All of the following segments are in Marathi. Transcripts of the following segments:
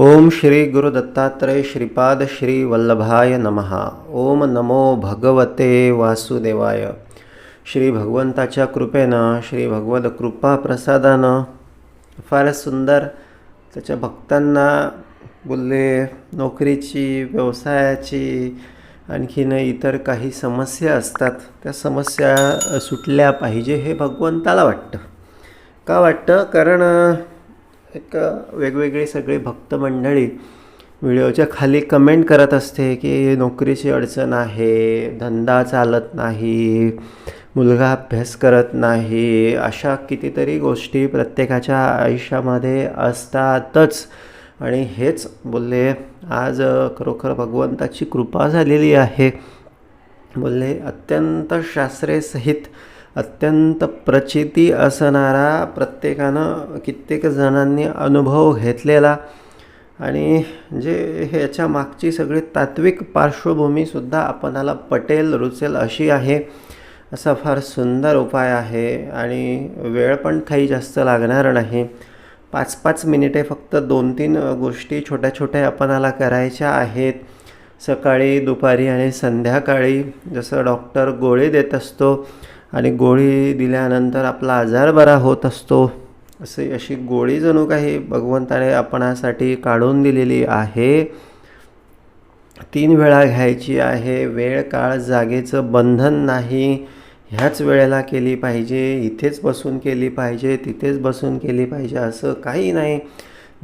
ओम श्री गुरु दत्तात्रय श्रीपाद श्री वल्लभाय नमः. ओम नमो भगवते वासुदेवाय. श्री भगवंताच्या कृपेनं श्री भगवद कृपा प्रसादानं फारच सुंदर त्याच्या भक्तांना बोलले नोकरीची व्यवसायाची आणखीन इतर काही समस्या असतात. त्या समस्या सुटल्या पाहिजे हे भगवंताला वाटतं. का वाटतं? कारण एक वेगवेगळे वेगवेगळी सगळी भक्त मंडळी व्हिडिओच्या खाली कमेंट करत असते की नोकरीची अडचण आहे धंदा चालत नाही मुलगा अभ्यास करत नाही अशा कितीतरी गोष्टी प्रत्येकाच्या आयुष्यामध्ये असतातच. आणि हेच बोलले आज खरोखर भगवंताची कृपा झालेली आहे. बोलले अत्यंत शास्त्रेसहित अत्यंत प्रचिती असणारा प्रत्येकानं कित्येक जणांनी अनुभव घेतलेला. आणि जे ह्याच्या मागची सगळी तात्विक पार्श्वभूमीसुद्धा आपणाला पटेल रुचेल अशी आहे. असा फार सुंदर उपाय आहे आणि वेळ पण काही जास्त लागणार नाही. पाच पाच मिनिटे फक्त दोन तीन गोष्टी छोट्या छोट्या आपणाला करायच्या आहेत. सकाळी दुपारी आणि संध्याकाळी जसं डॉक्टर गोळी देत असतो आणि गोळी दिल्यानंतर आपला आजार बरा होत असतो. असे अशी गोळी जणू काही भगवंताने आपणासाठी काढून दिलेली आहे. तीन वेळा घ्यायची आहे. वेळ काळ जागेचं बंधन नाही. ह्याच वेळेला केली पाहिजे. इथेच बसून केली पाहिजे. तिथेच बसून केली पाहिजे. असं काही नाही.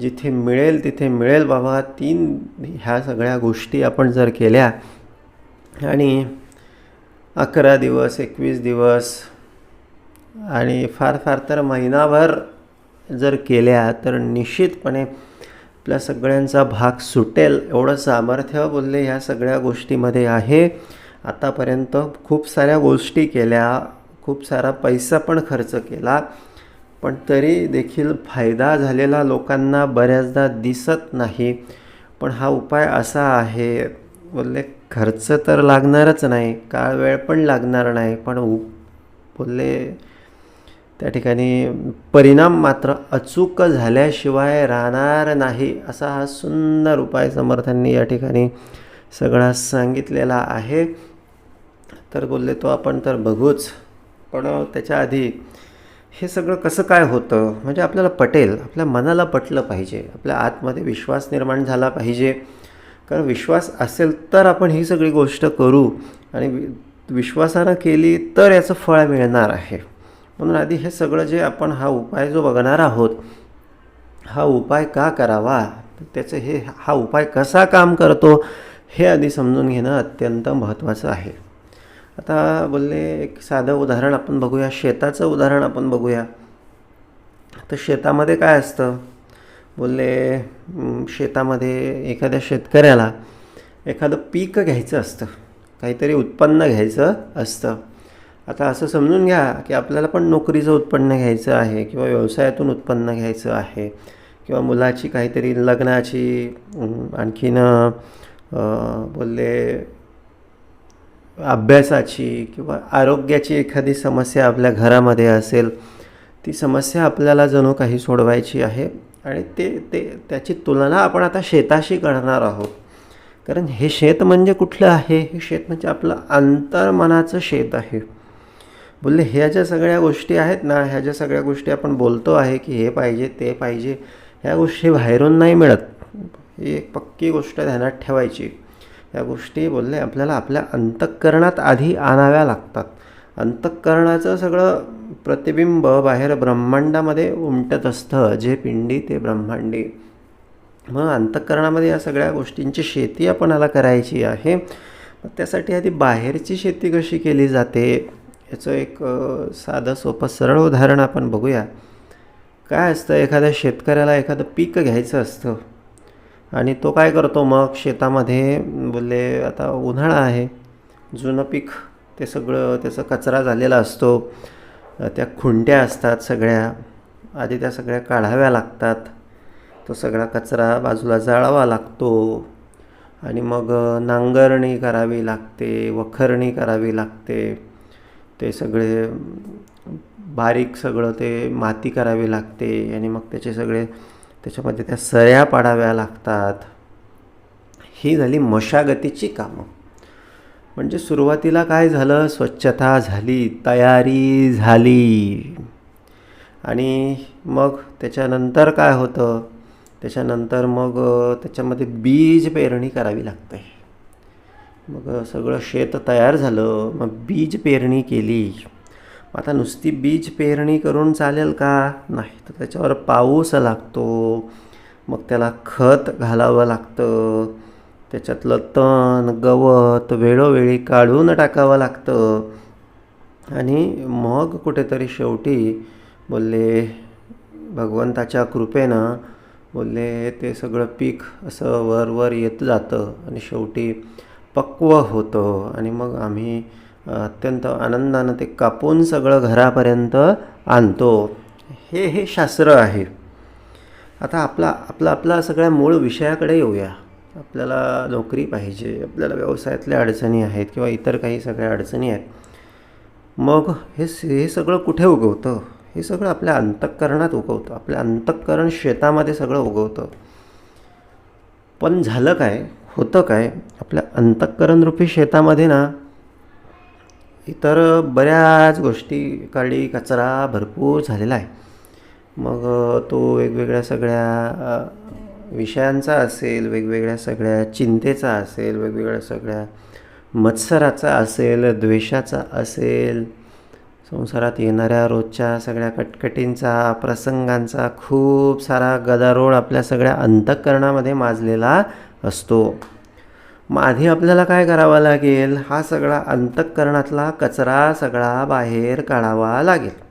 जिथे मिळेल तिथे मिळेल बाबा. तीन ह्या सगळ्या गोष्टी आपण जर केल्या आणि अकरा दिवस एकवीस दिवस आणि फार फार तर महिनाभर जर केल्या तर निश्चितपणे आपल्या सगळ्यांचा भाग सुटेल एवढं सामर्थ्य बोलले ह्या सगळ्या गोष्टीमध्ये आहे. आतापर्यंत खूप साऱ्या गोष्टी केल्या खूप सारा पैसा पण खर्च केला पण तरी देखील फायदा झालेला लोकांना बऱ्याचदा दिसत नाही. पण हा उपाय असा आहे बोलले खर्च तर लागणारच नाही काळ वेळ पण लागणार नाही पण उप बोलले त्या ठिकाणी परिणाम मात्र अचूक झाल्याशिवाय राहणार नाही असा हा सुंदर उपाय समर्थांनी या ठिकाणी सगळा सांगितलेला आहे. तर बोलले तो आपण तर बघूच पण त्याच्या आधी हे सगळं कसं काय होतं? म्हणजे आपल्याला पटेल आपल्या मनाला पटलं पाहिजे आपल्या आतमध्ये विश्वास निर्माण झाला पाहिजे. कारण विश्वास असेल तर आपण ही सगळी गोष्ट करू. आणि वि विश्वासानं केली तर याचं फळ मिळणार आहे. म्हणून आधी हे सगळं जे आपण हा उपाय जो बघणार आहोत हा उपाय का करावा? त्याचं हे हा उपाय कसा काम करतो? हे आधी समजून घेणं अत्यंत महत्त्वाचं आहे. आता बोलले एक साधं उदाहरण आपण बघूया. शेताचं उदाहरण आपण बघूया. तर शेतामध्ये काय असतं? बोलले शेतामध्ये एखाद्या शेतकऱ्याला एखादं पीक घ्यायचं असतं काहीतरी उत्पन्न घ्यायचं असतं. आता असं समजून घ्या की आपल्याला पण नोकरीचं उत्पन्न घ्यायचं आहे किंवा व्यवसायातून उत्पन्न घ्यायचं आहे किंवा मुलाची काहीतरी लग्नाची आणखीन बोलले अभ्यासाची किंवा आरोग्याची एखादी समस्या आपल्या घरामध्ये असेल ती समस्या आपल्याला जणू काही सोडवायची आहे. आणि ते ते त्याची तुलना आपण आता शेताशी करणार आहोत. कारण हे शेत म्हणजे कुठलं आहे? हे शेत म्हणजे आपलं अंतर्मनाचं शेत आहे. बोलले ह्या ज्या सगळ्या गोष्टी आहेत ना ह्या ज्या सगळ्या गोष्टी आपण बोलतो आहे की हे पाहिजे ते पाहिजे ह्या गोष्टी बाहेरून नाही मिळत. ही एक पक्की गोष्ट ध्यानात ठेवायची. या गोष्टी बोलले आपल्याला आपल्या अंतःकरणात आधी आणाव्या लागतात. अंतःकरणाचं सगळं प्रतिबिंब बाहेर ब्रह्मांडामध्ये उमटत असतं जे पिंडी ते ब्रह्मांडी. मग अंतःकरणामध्ये या सगळ्या गोष्टींची शेती आपणाला करायची आहे. त्यासाठी आधी बाहेरची शेती कशी केली जाते? याचं एक साधं सोपं सरळ उदाहरण आपण बघूया. काय असतं? एखाद्या शेतकऱ्याला एखादं पीक घ्यायचं असतं आणि तो काय करतो? मग शेतामध्ये बोलले आता उन्हाळा आहे जुनं पीक ते सगळं त्याचा कचरा झालेला असतो. त्या खुंट्या असतात सगळ्या. आधी त्या सगळ्या काढाव्या लागतात. तो सगळा कचरा बाजूला जाळावा लागतो. आणि मग नांगरणी करावी लागते वखरणी करावी लागते. ते सगळे बारीक सगळं ते माती करावी लागते. आणि मग त्याचे सगळे त्याच्यामध्ये त्या सऱ्या पाडाव्या लागतात. ही झाली मशागतीची कामं. म्हणजे सुरुवातीला काय झालं? स्वच्छता झाली तयारी झाली. आणि मग त्याच्यानंतर काय होतं? त्याच्यानंतर मग त्याच्यामध्ये बीज पेरणी करावी लागते. मग सगळं शेत तयार झालं मग बीज पेरणी केली. मग आता नुसती बीज पेरणी करून चालेल का? नाही तर त्याच्यावर पाऊस लागतो. मग त्याला खत घालावं लागतं. त्याच्यातलं तण गवत वेळोवेळी काढून टाकावं लागतं. आणि मग कुठेतरी शेवटी बोलले भगवंताच्या कृपेनं बोलले ते सगळं पीक असं वर वर येत जातं आणि शेवटी पक्व होतं. आणि मग आम्ही अत्यंत आनंदानं ते कापून सगळं घरापर्यंत आणतो. हे हे शास्त्र आहे. आता आपला आपला आपला सगळ्या मूळ विषयाकडे येऊया. आपल्याला नोकरी पाहिजे आपल्याला व्यवसायातल्या अडचणी आहेत किंवा इतर काही सगळ्या अडचणी आहेत. मग हे हे सगळं कुठे उगवतं? हे सगळं आपल्या अंतःकरणात उगवतं. आपल्या अंतःकरण शेतामध्ये सगळं उगवतं. पण झालं काय? होतं काय? आपल्या अंतःकरणरूपी शेतामध्ये ना इतर बऱ्याच गोष्टी काळी कचरा भरपूर झालेला आहे. मग तो वेगवेगळ्या सगळ्या विषयांचा असेल वेगवेगळ्या सगळ्या चिंतेचा असेल वेगवेगळ्या सगळ्या मत्सराचा असेल द्वेषाचा असेल संसारात येणाऱ्या रोजच्या सगळ्या कटकटींचा प्रसंगांचा खूप सारा गदारोळ आपल्या सगळ्या अंतःकरणामध्ये माजलेला असतो. मग आधी आपल्याला काय करावं लागेल? हा सगळा अंतःकरणातला कचरा सगळा बाहेर काढावा लागेल.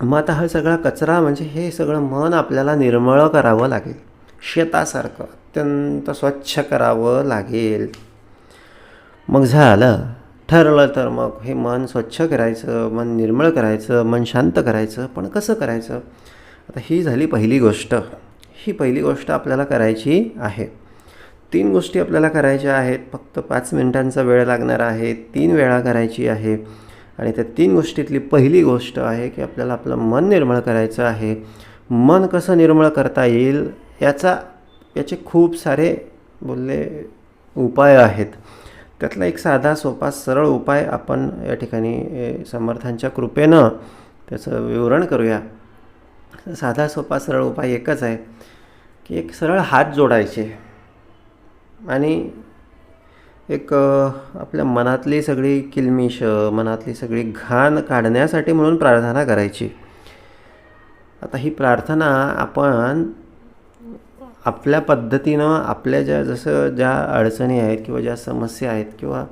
मग आता हा सगळा कचरा म्हणजे हे सगळं मन आपल्याला निर्मळ करावं लागेल. शेतासारखं अत्यंत स्वच्छ करावं लागेल. मग झालं. ठरलं तर मग हे मन स्वच्छ करायचं मन निर्मळ करायचं मन शांत करायचं. पण कसं करायचं? आता ही झाली पहिली गोष्ट. ही पहिली गोष्ट आपल्याला करायची आहे. तीन गोष्टी आपल्याला करायच्या आहेत. फक्त पाच मिनिटांचा वेळ लागणार आहे. तीन वेळा करायची आहे. आणि त्या तीन गोष्टीतली पहिली गोष्ट आहे की आपल्याला आपलं मन निर्मळ करायचं आहे. मन कसं निर्मळ करता येईल याचा याचे खूप सारे बोलले उपाय आहेत. त्यातला एक साधा सोपा सरळ उपाय आपण या ठिकाणी समर्थांच्या कृपेनं त्याचं विवरण करूया. साधा सोपा सरळ उपाय एकच आहे की एक सरळ हात जोडायचे. आणि एक आपल्या मनातली सगळी किलमिश मनातली सगळी घाण काढण्यासाठी म्हणून प्रार्थना करायची. आता ही प्रार्थना आपण आपल्या पद्धतीनं आपल्या ज्या जसं ज्या अडचणी आहेत किंवा ज्या समस्या आहेत किंवा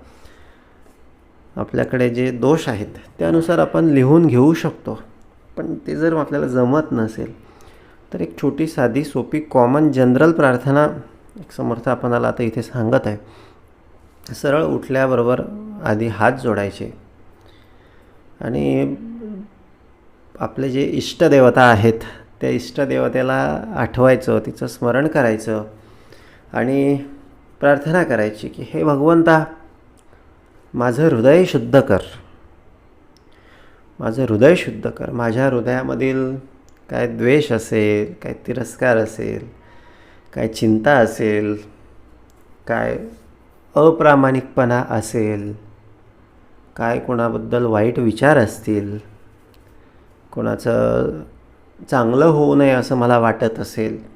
आपल्याकडे जे दोष आहेत त्यानुसार आपण लिहून घेऊ शकतो. पण ते जर आपल्याला जमत नसेल तर एक छोटी साधी सोपी कॉमन जनरल प्रार्थना एक समर्थ आपणाला आता इथे सांगत आहे. सरळ उठल्याबरोबर आधी हात जोडायचे. आणि आपले जे इष्टदेवता आहेत त्या इष्टदेवतेला आठवायचं तिचं स्मरण करायचं आणि प्रार्थना करायची की हे भगवंता माझं हृदय शुद्ध कर. माझं हृदय शुद्ध कर. माझ्या हृदयामधील काय द्वेष असेल काय तिरस्कार असेल काय चिंता असेल काय अप्रामाणिकपणा असेल. काय कोणाबद्दल वाईट विचार असतील? कोणाचं चांगलं होऊ नये असं मला वाटत असेल.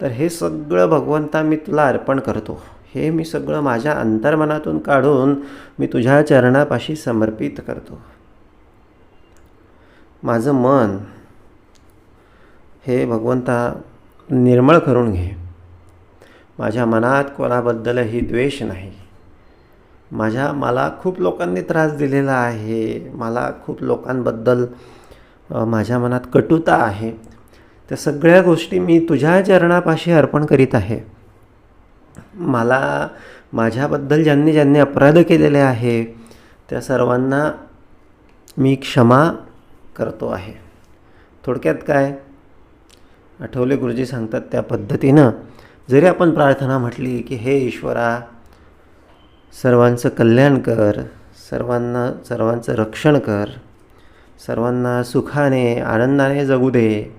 तर हे सगळं भगवंता मी तुला अर्पण करतो. हे मी सगळं माझ्या अंतर्मनातून काढून मी तुझ्या चरणापाशी समर्पित करतो. माझं मन हे भगवंता निर्मळ करून घे. माझ्या मनात कोणाबद्दलही द्वेष नाही. माझ्या मला खूप लोकांनी त्रास दिलेला आहे. मला खूप लोकांबद्दल माझ्या मनात कटुता आहे. त्या सगळ्या गोष्टी मी तुझ्या चरणापाशी अर्पण करीत आहे. मला माझ्याबद्दल ज्यांनी ज्यांनी अपराध केलेले आहे त्या सर्वांना मी क्षमा करतो आहे. थोडक्यात काय? आठवले गुरुजी सांगतात त्या पद्धतीनं जरी आपण प्रार्थना म्हटली की हे ईश्वरा सर्वांचं कल्याण कर सर्वांना सर्वांचं रक्षण कर सर्वांना सुखाने आनंदाने जगू दे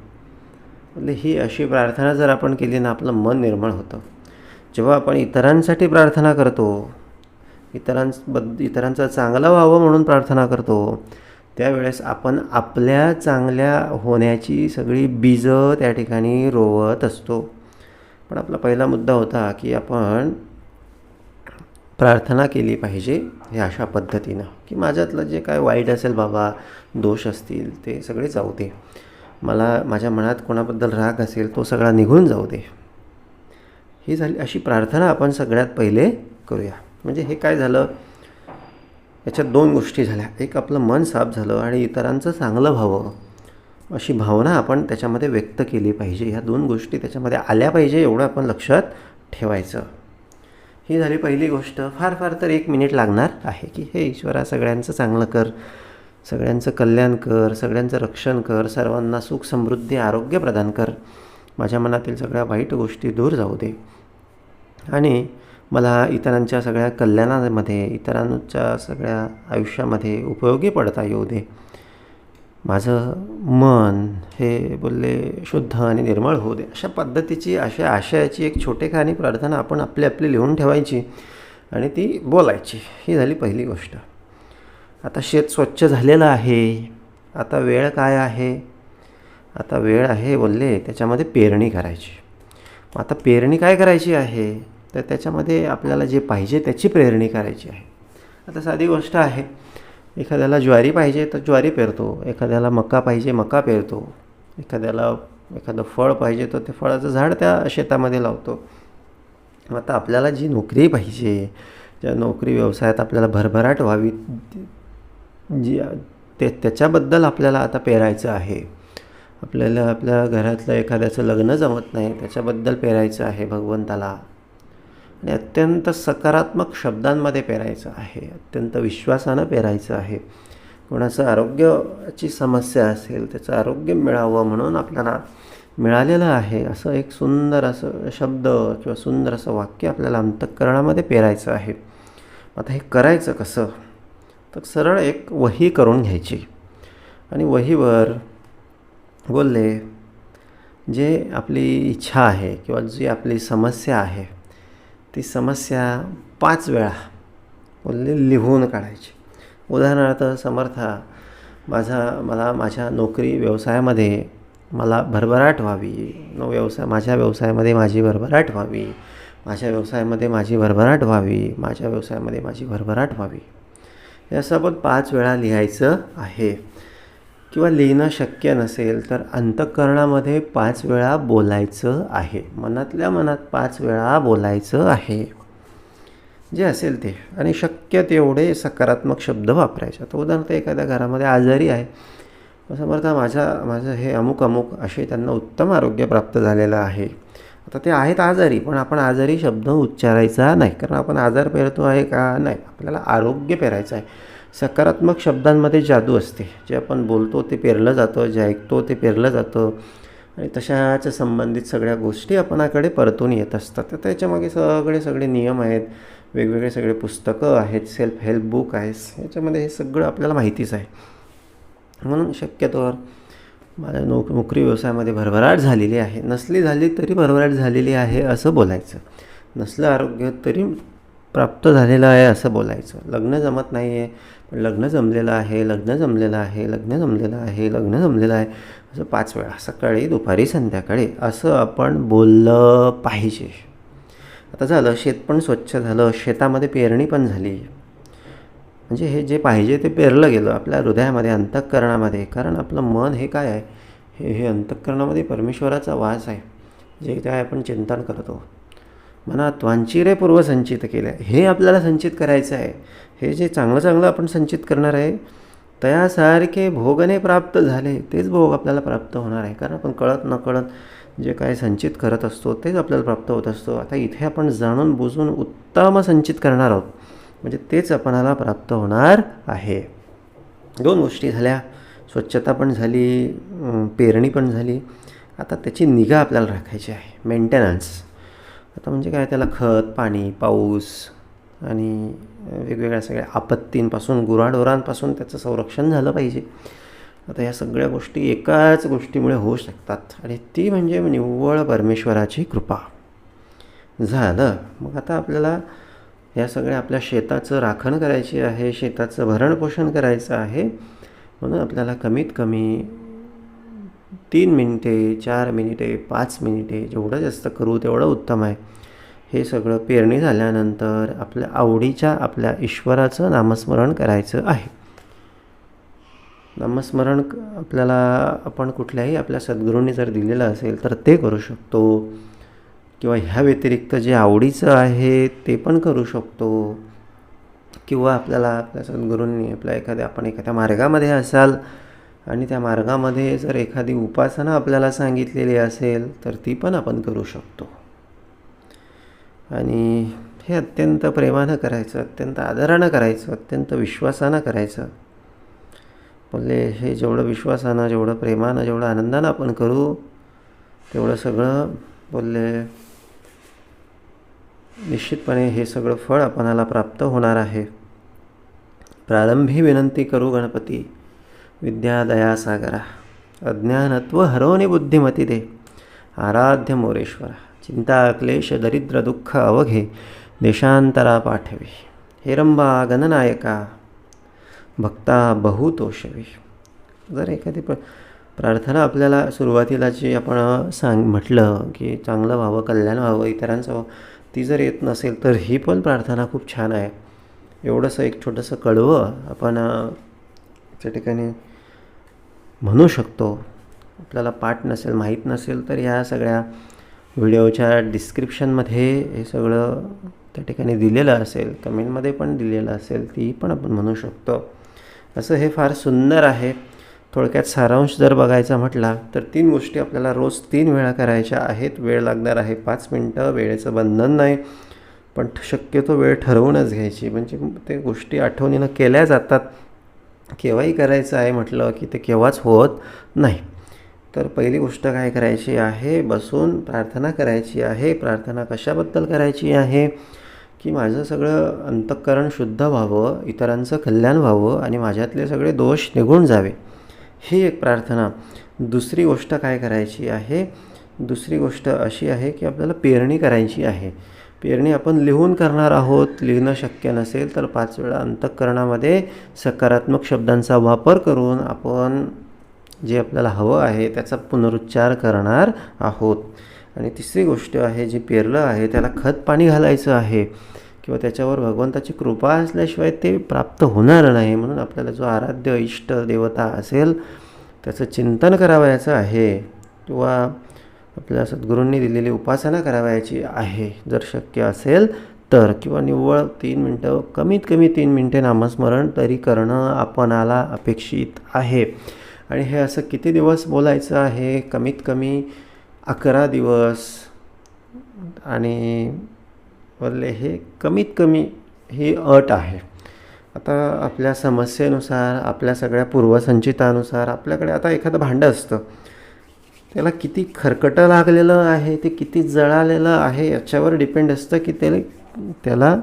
म्हणजे ही अशी प्रार्थना जर आपण केली ना आपलं मन निर्मळ होतं. जेव्हा आपण इतरांसाठी प्रार्थना करतो इतरांबद्द इतरांचं चांगलं व्हावं म्हणून प्रार्थना करतो त्यावेळेस आपण आपल्या चांगल्या होण्याची सगळी बीजं त्या ठिकाणी रोवत असतो. पण आपला पहिला मुद्दा होता की आपण प्रार्थना केली पाहिजे हे अशा पद्धतीनं. की माझ्यातलं जे काय वाईट असेल बाबा दोष असतील ते सगळे जाऊ दे. मला माझ्या मनात कोणाबद्दल राग असेल तो सगळा निघून जाऊ दे. ही झाली अशी प्रार्थना आपण सगळ्यात पहिले करूया. म्हणजे हे काय झालं? याच्यात दोन गोष्टी झाल्या. एक आपलं मन साफ झालं आणि इतरांचं चांगलं व्हावं. अशी भावना आपण त्याच्यामध्ये व्यक्त केली पाहिजे. ह्या दोन गोष्टी त्याच्यामध्ये आल्या पाहिजे एवढं आपण लक्षात ठेवायचं. ही झाली पहिली गोष्ट. फार फार तर एक मिनिट लागणार आहे की हे ईश्वरा सगळ्यांचं चांगलं कर. सगळ्यांचं कल्याण कर. सगळ्यांचं रक्षण कर. सर्वांना सुख समृद्धी आरोग्य प्रदान कर. माझ्या मनातील सगळ्या वाईट गोष्टी दूर जाऊ दे. आणि मला इतरांच्या सगळ्या कल्याणामध्ये इतरांच्या सगळ्या आयुष्यामध्ये उपयोगी पडता येऊ दे. माझं मन हे बोलले शुद्ध आणि निर्मळ होऊ दे. अशा पद्धतीची अशा आशयाची एक छोटेखानी प्रार्थना आपण आपली आपली लिहून ठेवायची आणि ती बोलायची. ही झाली पहिली गोष्ट. आता शेत स्वच्छ झालेलं आहे. आता वेळ काय आहे? आता वेळ आहे बोलले त्याच्यामध्ये पेरणी करायची. मग आता पेरणी काय करायची आहे? तर त्याच्यामध्ये आपल्याला जे पाहिजे त्याची पेरणी करायची आहे. आता साधी गोष्ट आहे. एखाद्याला ज्वारी पाहिजे तर ज्वारी पेरतो. एखाद्याला मका पाहिजे मका पेरतो. एखाद्याला एखादं फळ पाहिजे तर ते फळाचं झाड त्या शेतामध्ये लावतो. आता आपल्याला जी नोकरी पाहिजे ज्या नोकरी व्यवसायात आपल्याला भरभराट व्हावी जी ते त्याच्याबद्दल आपल्याला आता पेरायचं आहे. आपल्याला आपल्या घरातलं एखाद्याचं लग्न जमत नाही त्याच्याबद्दल पेरायचं आहे भगवंताला. आणि अत्यंत सकारात्मक शब्दांमध्ये पेरायचं आहे अत्यंत विश्वासानं पेरायचं आहे. कोणाचं आरोग्याची समस्या असेल त्याचं आरोग्य मिळावं म्हणून आपल्याला मिळालेलं आहे असं एक सुंदर असं शब्द किंवा सुंदर असं वाक्य आपल्याला अंतःकरणामध्ये पेरायचं आहे. आता हे करायचं कसं? तर सरळ एक वही करून घ्यायची. आणि वहीवर बोलले जे आपली इच्छा आहे किंवा जी आपली समस्या आहे ती समस्या पाच वेळा बोलले लिहून काढायची. उदाहरणार्थ समर्था माझा मला माझ्या नोकरी व्यवसायामध्ये मला भरभराट व्हावी. नो व्यवसाय माझ्या व्यवसायामध्ये माझी भरभराट व्हावी. माझ्या व्यवसायामध्ये माझी भरभराट व्हावी. माझ्या व्यवसायामध्ये माझी भरभराट व्हावी. यासोबत पाच वेळा लिहायचं आहे. किंवा लिहिणं शक्य नसेल तर अंतःकरणामध्ये पाच वेळा बोलायचं आहे. मनातल्या मनात पाच वेळा बोलायचं आहे. जे असेल ते. आणि शक्य तेवढे सकारात्मक शब्द वापरायचे. आता उदाहरणार्थ एखाद्या घरामध्ये आजारी आहे. समर्थ माझ्या माझं हे अमुक अमुक असे त्यांना उत्तम आरोग्य प्राप्त झालेलं आहे. आता ते आहेत आजारी पण आपण आजारी शब्द उच्चारायचा नाही. कारण आपण आजार पेरतो आहे का? नाही. आपल्याला आरोग्य पेरायचं आहे. सकारात्मक शब्दांमध्ये जादू असते. जे आपण बोलतो ते पेरलं जातं जे ऐकतो ते पेरलं जातं. आणि तशाच्या संबंधित सगळ्या गोष्टी आपणाकडे परतून येत असतात. तर त्याच्यामागे सगळे सगळे नियम आहेत. वेगवेगळे सगळे पुस्तकं आहेत. सेल्फ हेल्प बुक आहेत. याच्यामध्ये हे सगळं आपल्याला माहितीच आहे. म्हणून शक्यतोवर माझ्या नोक नोकरी व्यवसायामध्ये भरभराट झालेली आहे. नसली झाली तरी भरभराट झालेली आहे असं बोलायचं. नसलं आरोग्य तरी प्राप्त झालेलं आहे असं बोलायचं. लग्न जमत नाही आहे पण लग्न जमलेलं आहे लग्न जमलेलं आहे लग्न जमलेलं आहे लग्न जमलेलं आहे. असं पाच वेळा सकाळी दुपारी संध्याकाळी असं आपण बोललं पाहिजे. आता झालं शेत पण स्वच्छ झालं शेतामध्ये पेरणी पण झाली. म्हणजे हे जे पाहिजे ते पेरलं गेलं आपल्या हृदयामध्ये अंतःकरणामध्ये. कारण आपलं मन हे काय आहे? हे हे अंतःकरणामध्ये परमेश्वराचा वास आहे. जे काय आपण चिंतन करतो. मनात पूर्व संचित केलं. हे आपल्याला संचित करायचं आहे. हे जे चांगलं चांगलं आपण संचित करणार आहे तयासारखे भोगने प्राप्त झाले तेच भोग आपल्याला प्राप्त होणार आहे. कारण आपण कळत नकळत जे काय संचित करत असतो तेच आपल्याला प्राप्त होत असतो. आता इथे आपण जाणून बुजून उत्तम संचित करणार आहोत. म्हणजे तेच आपणाला प्राप्त होणार आहे. दोन गोष्टी झाल्या. स्वच्छता पण झाली पेरणी पण झाली. आता त्याची निगा आपल्याला राखायची आहे. मेंटेनन्स आता म्हणजे काय त्याला खत पाणी पाऊस आणि वेगवेगळ्या सगळ्या आपत्तींपासून गुराढोरांपासून त्याचं संरक्षण झालं पाहिजे. आता या सगळ्या गोष्टी एकाच गोष्टीमुळे होऊ शकतात आणि ती म्हणजे निव्वळ परमेश्वराची कृपा. झालं. मग आता आपल्याला या सगळ्या आपल्या शेताचं राखण करायची आहे शेताचं भरणपोषण करायचं आहे. म्हणून आपल्याला कमीत कमी तीन मिनिटे चार मिनिटे पाच मिनिटे जेवढं जास्त करू तेवढं उत्तम आहे. हे सगळं पेरणी झाल्यानंतर आपल्या आवडीच्या आपल्या ईश्वराचं नामस्मरण करायचं आहे. नामस्मरण आपल्याला आपण कुठल्याही आपल्या सद्गुरूंनी जर दिलेलं असेल तर ते करू शकतो. किंवा ह्या व्यतिरिक्त जे आवडीचं आहे ते पण करू शकतो. किंवा आपल्याला आपल्या सद्गुरूंनी आपल्या एखाद्या आपण एखाद्या मार्गामध्ये असाल आणि त्या मार्गामध्ये जर एखादी उपासना आपल्याला सांगितलेली असेल तर ती पण आपण करू शकतो. आणि हे अत्यंत प्रेमानं करायचं अत्यंत आदरानं करायचं अत्यंत विश्वासानं करायचं. बोलले हे जेवढं विश्वासानं जेवढं प्रेमानं जेवढं आनंदानं आपण करू तेवढं सगळं बोलले निश्चितपणे हे सगळं फळ आपणाला प्राप्त होणार आहे. प्रारंभी विनंती करू गणपती. विद्या दया सागरा अज्ञानत्व हरवणे बुद्धिमती दे आराध्य मोरेश्वर चिंता क्लेश दरिद्र दुःख अवघे देशांतरा पाठवे हेरंबा गणनायका भक्ता बहुतोषवी जर एखादी प्र प्रार्थना आपल्याला सुरुवातीला जी आपण सांग म्हटलं की चांगलं व्हावं कल्याण व्हावं इतरांचं व्हावं ती जर येत नसेल तर ही पण प्रार्थना खूप छान आहे. एवढंसं एक छोटंसं कळवं आपण त्या ठिकाणी म्हणू शकतो. आपल्याला पाठ नसेल माहीत नसेल तर या सगळ्या व्हिडिओच्या डिस्क्रिप्शनमध्ये हे सगळं त्या ठिकाणी दिलेलं असेल कमेंटमध्ये पण दिलेलं असेल ती पण आपण म्हणू शकतो. असं हे फार सुंदर आहे. थोडक्यात सारांश जर बघायचा म्हटला तर तीन गोष्टी आपल्याला रोज तीन वेळा करायच्या आहेत. वेळ लागणार आहे पाच मिनटं वेळेचं बंधन नाही पण शक्यतो वेळ ठरवूनच घ्यायची. म्हणजे ते गोष्टी आठवणीनं केल्या जातात. केव्हाही करायचं आहे म्हटलं की ते केव्हाच होत नाही. तर पहिली गोष्ट काय करायची आहे? बसून प्रार्थना करायची आहे. प्रार्थना कशाबद्दल करायची आहे? की माझं सगळं अंतःकरण शुद्ध व्हावं इतरांचं कल्याण व्हावं आणि माझ्यातले सगळे दोष निघून जावे. ही एक प्रार्थना. दुसरी गोष्ट काय करायची आहे? दुसरी गोष्ट अशी आहे की आपल्याला पेरणी करायची आहे. पेरणी आपण लिहून करणार आहोत. लिहिणं शक्य नसेल तर पाच वेळा अंतःकरणामध्ये सकारात्मक शब्दांचा वापर करून आपण जे आपल्याला हवं आहे त्याचा पुनरुच्चार करणार आहोत. आणि तिसरी गोष्ट आहे जी पेरलं आहे त्याला खत पाणी घालायचं आहे किंवा त्याच्यावर भगवंताची कृपा असल्याशिवाय ते प्राप्त होणार नाही म्हणून आपल्याला जो आराध्य इष्ट देवता असेल त्याचं चिंतन करावयाचं आहे. किंवा आपल्या सद्गुरूंनी दिलेली उपासना करावयाची आहे. जर शक्य असेल तर किंवा निव्वळ तीन मिनटं कमीत कमी तीन मिनटे नामस्मरण तरी करणं आपणाला अपेक्षित आहे. आणि हे असं किती दिवस बोलायचं आहे? कमीत कमी अकरा दिवस. आणि वरले हे कमीत कमी ही अट आहे. आता आपल्या समस्येनुसार आपल्या सगळ्या पूर्वसंचितानुसार आपल्याकडे आता एखादं भांडं असतं. त्याला किती खरकटं लागलेलं आहे ते किती जळालेलं आहे याच्यावर डिपेंड असतं की त्याला त्याला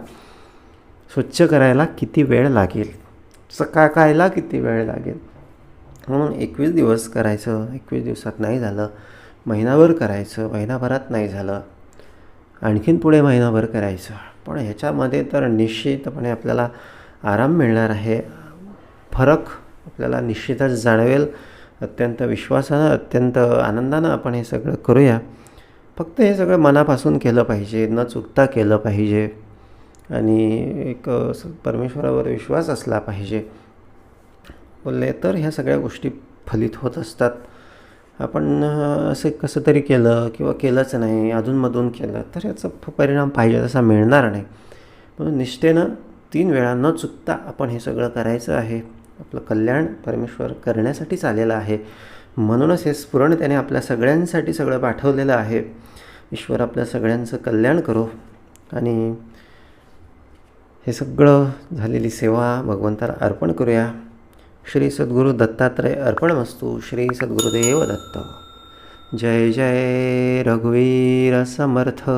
स्वच्छ करायला किती वेळ लागेल? चकाकायला किती वेळ लागेल? म्हणून एकवीस दिवस करायचं एकवीस दिवसात नाही झालं महिनाभर करायचं महिनाभरात नाही झालं आणखीन पुढे महिनाभर करायचं. पण ह्याच्यामध्ये तर निश्चितपणे आपल्याला आराम मिळणार आहे. फरक आपल्याला निश्चितच जाणवेल. अत्यंत विश्वासानं अत्यंत आनंदानं आपण हे सगळं करूया. फक्त हे सगळं मनापासून केलं पाहिजे न चुकता केलं पाहिजे. आणि एक परमेश्वरावर विश्वास असला पाहिजे. बोलले तर ह्या सगळ्या गोष्टी फलित होत असतात. आपण असे असं कसं तरी केलं किंवा केलंच नाही अधूनमधून केलं तर याचा परिणाम पाहिजे तसा मिळणार नाही. म्हणून निष्ठेनं तीन वेळा न चुकता आपण हे सगळं करायचं आहे. आपलं कल्याण परमेश्वर करण्यासाठीच आलेलं आहे. म्हणूनच हे स्फुरण त्याने आपल्या सगळ्यांसाठी सगळं पाठवलेलं आहे. ईश्वर आपल्या सगळ्यांचं कल्याण करो. आणि हे सगळं झालेली सेवा भगवंताला अर्पण करूया. श्री सद्गुरू दत्तात्रय अर्पण वस्तू श्री सद्गुरुदेव दत्त. जय जय रघुवीर समर्थ.